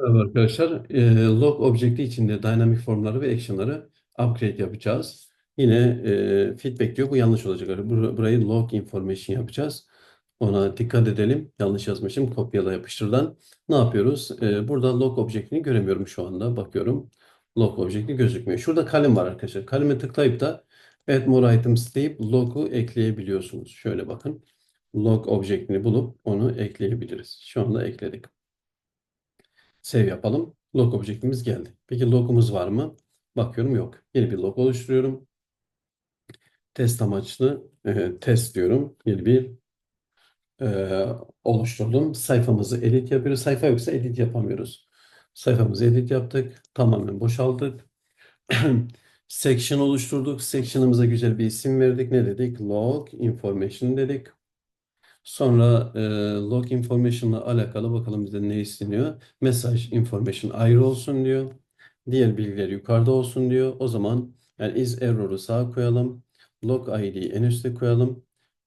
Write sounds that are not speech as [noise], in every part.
Merhaba arkadaşlar. Ee, log objekti içinde dynamic formları ve action'ları upgrade yapacağız. Yine e, feedback diyor. Bu yanlış olacak. Bur- Burayı log information yapacağız. Ona dikkat edelim. Yanlış yazmışım. Kopyala yapıştırdan. Ne yapıyoruz? Ee, burada log objektini göremiyorum şu anda. Bakıyorum. Log objekti gözükmüyor. Şurada kalem var arkadaşlar. Kaleme tıklayıp da add more items deyip log'u ekleyebiliyorsunuz. Şöyle bakın. Log objektini bulup onu ekleyebiliriz. Şu anda ekledik. Save yapalım. Log objektimiz geldi. Peki logumuz var mı? Bakıyorum yok. Yeni bir log oluşturuyorum. Test amaçlı e, test diyorum. Yeni bir e, oluşturdum. Sayfamızı edit yapıyoruz. Sayfa yoksa edit yapamıyoruz. Sayfamızı edit yaptık. Tamamen boşaldık. [clears throat] Section oluşturduk. Section'ımıza güzel bir isim verdik. Ne dedik? Log information dedik. Sonra e, log information'la alakalı bakalım bize ne isteniyor. Message information ayrı olsun diyor. Diğer bilgiler yukarıda olsun diyor. O zaman yani is error'u sağa koyalım. Log ID'yi en üste koyalım.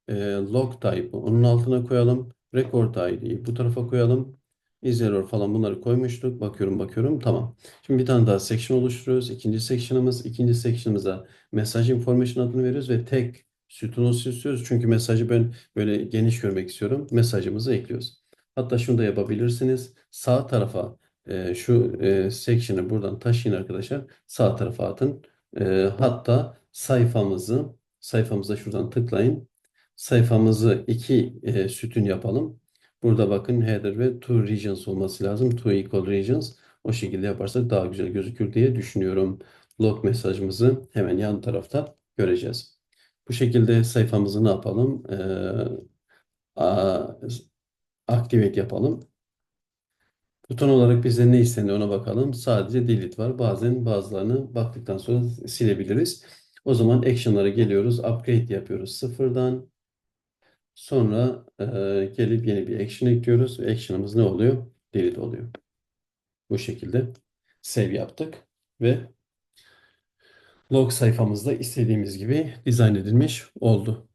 E, log type'ı onun altına koyalım. Record ID'yi bu tarafa koyalım. Is error falan bunları koymuştuk. Bakıyorum bakıyorum. Tamam. Şimdi bir tane daha section oluşturuyoruz. İkinci section'ımız. ikinci section'ımıza message information adını veriyoruz ve tek sütun olsun istiyoruz. Çünkü mesajı ben böyle geniş görmek istiyorum. Mesajımızı ekliyoruz. Hatta şunu da yapabilirsiniz. Sağ tarafa e, şu e, section'ı buradan taşıyın arkadaşlar. Sağ tarafa atın. E, hatta sayfamızı sayfamıza şuradan tıklayın. Sayfamızı iki e, sütun yapalım. Burada bakın header ve two regions olması lazım. Two equal regions. O şekilde yaparsak daha güzel gözükür diye düşünüyorum. Log mesajımızı hemen yan tarafta göreceğiz. Bu şekilde sayfamızı ne yapalım? Ee, activate yapalım. Buton olarak bize ne isteniyor ona bakalım. Sadece delete var. Bazen bazılarını baktıktan sonra silebiliriz. O zaman action'lara geliyoruz. Upgrade yapıyoruz sıfırdan. Sonra e, gelip yeni bir action ekliyoruz. Action'ımız ne oluyor? Delete oluyor. Bu şekilde save yaptık ve log sayfamızda istediğimiz gibi dizayn edilmiş oldu.